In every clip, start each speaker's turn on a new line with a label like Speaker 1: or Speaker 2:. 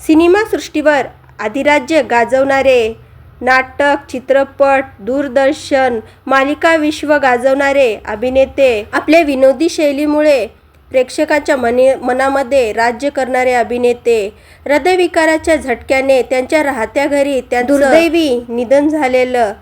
Speaker 1: सिनेमासृष्टीवर अधिराज्य गाजवणारे नाटक चित्रपट दूरदर्शन मालिका विश्व गाजवणारे अभिनेते आपल्या विनोदी शैलीमुळे प्रेक्षकाच्या मने मनामध्ये राज्य करणारे अभिनेते हृदयविकाराच्या झटक्याने त्यांच्या राहत्या घरी त्या दुर्दैवी निधन झालेलं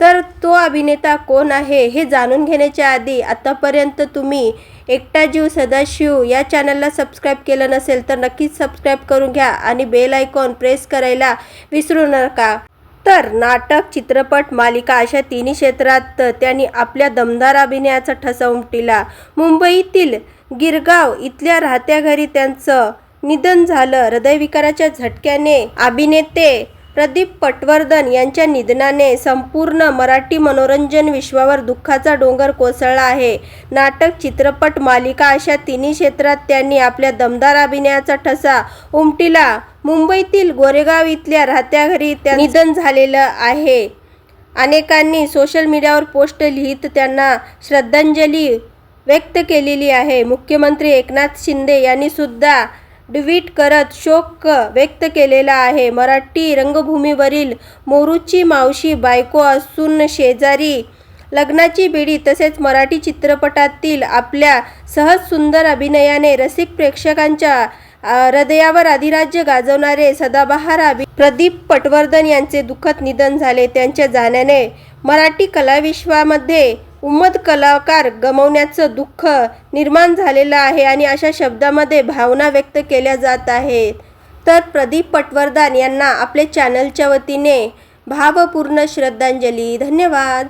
Speaker 1: तर तो अभिनेता कोण आहे हे जाणून घेण्याच्या आधी आतापर्यंत तुम्ही एकटा जीव सदाशिव या चॅनलला सबस्क्राईब केलं नसेल तर नक्कीच सबस्क्राईब करून घ्या आणि बेल आयकॉन प्रेस करायला विसरू नका. तर नाटक चित्रपट मालिका अशा तिन्ही क्षेत्रात त्यांनी आपल्या दमदार अभिनयाचा ठसा उमटिला. मुंबईतील गिरगाव इथल्या राहत्या घरी त्यांचं निधन झालं. हृदयविकाराच्या झटक्याने अभिनेते प्रदीप पटवर्धन यांच्या निधनाने संपूर्ण मराठी मनोरंजन विश्वावर दुःखाचा डोंगर कोसळला आहे. नाटक चित्रपट मालिका अशा तिन्ही क्षेत्रात त्यांनी आपल्या दमदार अभिनयाचा ठसा उमटीला. मुंबईतील गोरेगाव इथल्या राहत्या घरी त्या निधन झालेलं आहे. अनेकांनी सोशल मीडियावर पोस्ट लिहित त्यांना श्रद्धांजली व्यक्त केलेली आहे. मुख्यमंत्री एकनाथ शिंदे यांनी सुद्धा ट्विट करत शोक व्यक्त केलेला आहे. मराठी रंगभूमीवरील मोरूची मावशी बायको असून शेजारी लग्नाची बेडी तसेच मराठी चित्रपटातील आपल्या सहज सुंदर अभिनयाने रसिक प्रेक्षकांच्या हृदयावर अधिराज्य गाजवणारे सदाबहार अभि प्रदीप पटवर्धन यांचे दुःखद निधन झाले. त्यांच्या जाण्याने मराठी कलाविश्वामध्ये उम्मद कलाकार गमवण्याचं दुःख निर्माण झालेलं आहे आणि अशा शब्दामध्ये भावना व्यक्त केल्या जात आहेत. तर प्रदीप पटवर्धन यांना आपले चॅनलच्या वतीने भावपूर्ण श्रद्धांजली. धन्यवाद.